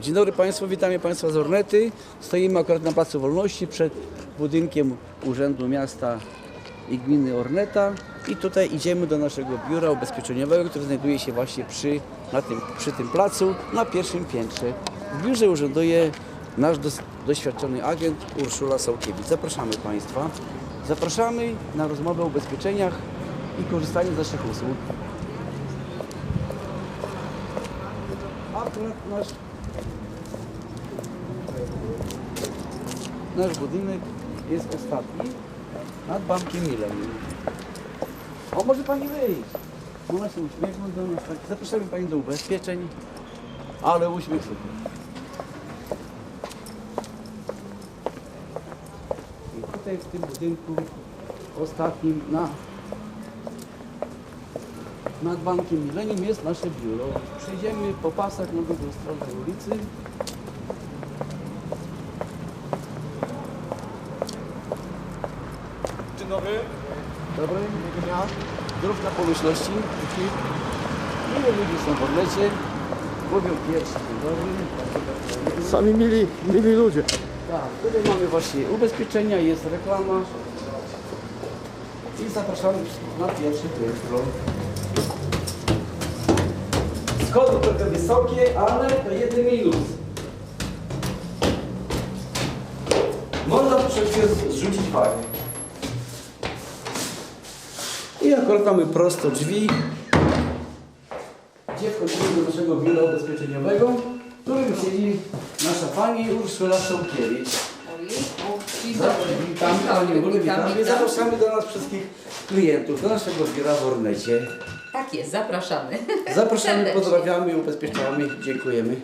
Dzień dobry Państwu, witamy Państwa z Ornety. Stoimy akurat na Placu Wolności przed budynkiem Urzędu Miasta i Gminy Orneta i tutaj idziemy do naszego biura ubezpieczeniowego, które znajduje się właśnie przy, na tym, przy tym placu na pierwszym piętrze. W biurze urzęduje nasz dos, doświadczony agent Urszula Sołkiewicz. Zapraszamy Państwa. Zapraszamy na rozmowę o ubezpieczeniach i korzystanie z naszych usług. Akurat nasz Nasz budynek jest ostatni nad bankiem Millennium. O, może Pani wyjść. Ona się uśmiechnąć do nas. Tak. Zapraszamy Pani do ubezpieczeń. Ale uśmiech super. I tutaj w tym budynku ostatnim na nad bankiem Millennium jest nasze biuro. Przejdziemy po pasach na drugą stronę ulicy. Dzień dobry. Dobry dnia. Zdrów na pomyślności. Ile ludzi są w odlecie? Mówią pierwszy, dzień dobry. Sami mili, mili ludzie. Tak, tutaj mamy właśnie ubezpieczenia, jest reklama. I zapraszamy na pierwszy piętro. Schody trochę wysokie, ale to jedyny minus. Można troszeczkę zrzucić wagę. I akurat mamy prosto drzwi, gdzie wchodzimy do naszego biura ubezpieczeniowego, w którym siedzi nasza pani Urszula Sołkiewicz. Witamy, Panie Ulu, witamy. Zapraszamy do nas wszystkich klientów, do naszego biura w Ornecie. Tak jest, zapraszamy. Zapraszamy, Serdecznie. pozdrawiamy, ubezpieczamy, dziękujemy.